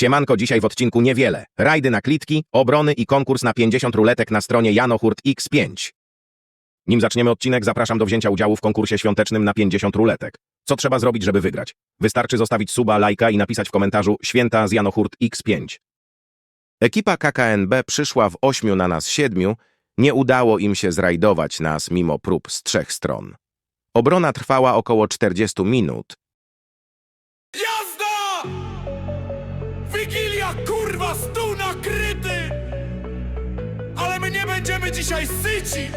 Siemanko, dzisiaj w odcinku niewiele. Rajdy na klitki, obrony i konkurs na 50 ruletek na stronie Janohurt X5. Nim zaczniemy odcinek, zapraszam do wzięcia udziału w konkursie świątecznym na 50 ruletek. Co trzeba zrobić, żeby wygrać? Wystarczy zostawić suba, lajka i napisać w komentarzu Święta z Janohurt X5. Ekipa KKNB przyszła w ośmiu na nas siedmiu. Nie udało im się zrajdować nas mimo prób z trzech stron. Obrona trwała około 40 minut. Kurwa, stół nakryty! Ale my nie będziemy dzisiaj syci!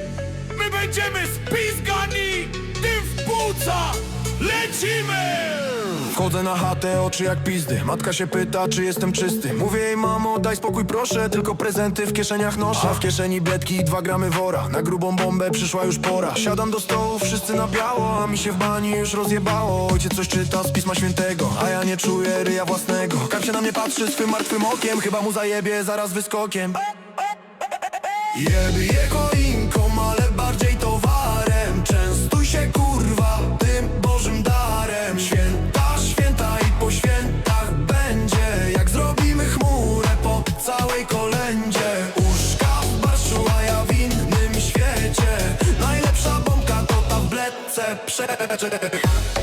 My będziemy spizgani! Tym w płuca! Lecimy! Wchodzę na chatę, oczy jak pizdy. Matka się pyta, czy jestem czysty. Mówię jej, mamo, daj spokój proszę Tylko prezenty w kieszeniach noszę. A w kieszeni bledki i dwa gramy wora. Na grubą bombę przyszła już pora. Siadam do stołu, wszyscy na biało A mi się w bani już rozjebało. Ojciec coś czyta z Pisma Świętego A ja nie czuję ryja własnego. Kap się na mnie patrzy swym martwym okiem Chyba mu zajebie zaraz wyskokiem. Jeby je choinką, ale bardziej towarem. Częstuj się kurwa obsession.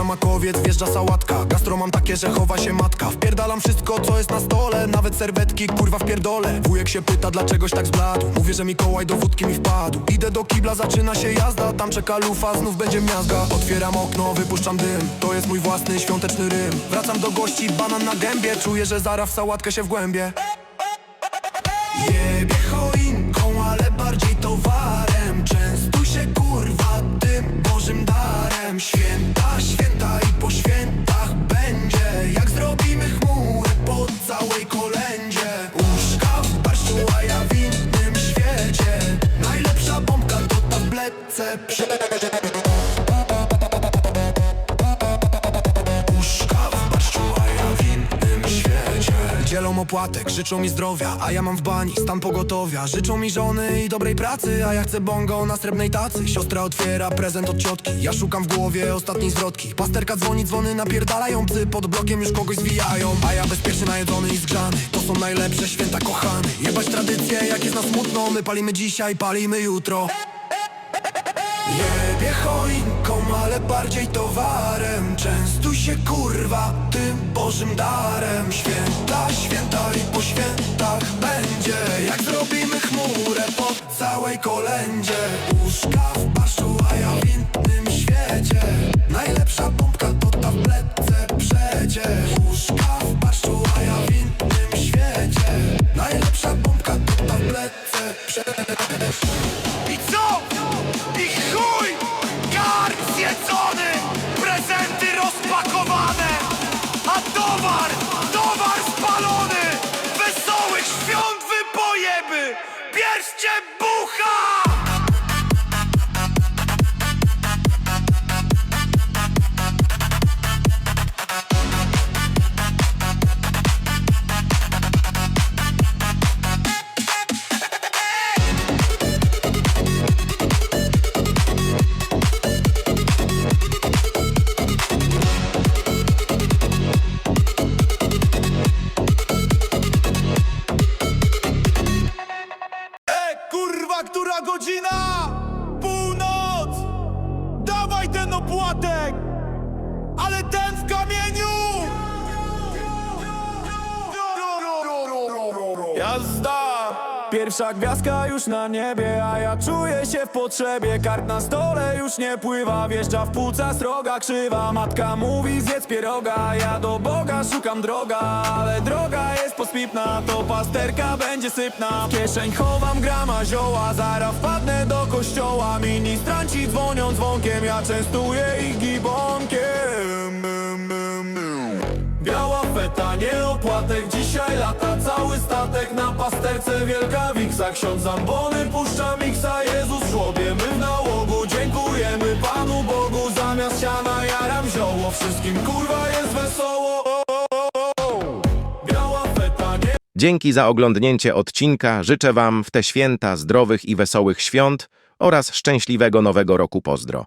Wjeżdża makowiec, wjeżdża sałatka. Gastro mam takie, że chowa się matka. Wpierdalam wszystko, co jest na stole. Nawet serwetki, kurwa w pierdole. Wujek się pyta, dlaczegoś tak zbladł Mówię, że Mikołaj do wódki mi wpadł. Idę do kibla, zaczyna się jazda. Tam czeka lufa, znów będzie miazga. Otwieram okno, wypuszczam dym. To jest mój własny świąteczny rym. Wracam do gości, banan na gębie. Czuję, że zaraz w sałatkę się wgłębię Dzielą opłatek, życzą mi zdrowia A ja mam w bani stan pogotowia. Życzą mi żony i dobrej pracy A ja chcę bongo na srebrnej tacy. Siostra otwiera prezent od ciotki Ja szukam w głowie ostatniej zwrotki. Pasterka dzwoni, dzwony napierdalają Psy pod blokiem już kogoś zwijają. A ja bezpiecznie najedzony i zgrzany To są najlepsze święta kochany. Jebać tradycje, jak jest na smutno My palimy dzisiaj, palimy jutro Jebie choinką, ale bardziej towarem. Częstuj się kurwa tym Bożym darem. Święta, święta i po świętach będzie. Jak zrobimy chmurę po całej kolędzie. Łóżka w baszu, a ja w innym świecie. Najlepsza bombka to ta w bledce przecie. Łóżka w baszu, a ja w innym świecie. Najlepsza bombka to ta w bledce przecie która godzina? Północ! Dawaj ten opłatek! Ale ten w kamieniu! Jazda! Pierwsza gwiazdka już na niebie, a ja czuję się w potrzebie. Kart na stole już nie pływa, wjeżdża w płuca sroga krzywa. Matka mówi zjedz pieroga, ja do Boga szukam droga. Ale droga jest pospipna, to pasterka będzie sypna. W kieszeń chowam grama zioła, zaraz wpadnę do kościoła. Ministranci dzwonią dzwonkiem, ja częstuję ich gibonkiem. Biała feta, nie opłatek, dzisiaj lata pasterce wielka ksiądz puszcza miksa Jezus w nałogu, dziękujemy Panu Bogu Zamiast siana jaram zioło, wszystkim kurwa jest wesoło Dzięki za oglądnięcie odcinka. Życzę Wam w te święta zdrowych i wesołych świąt oraz szczęśliwego nowego roku pozdro.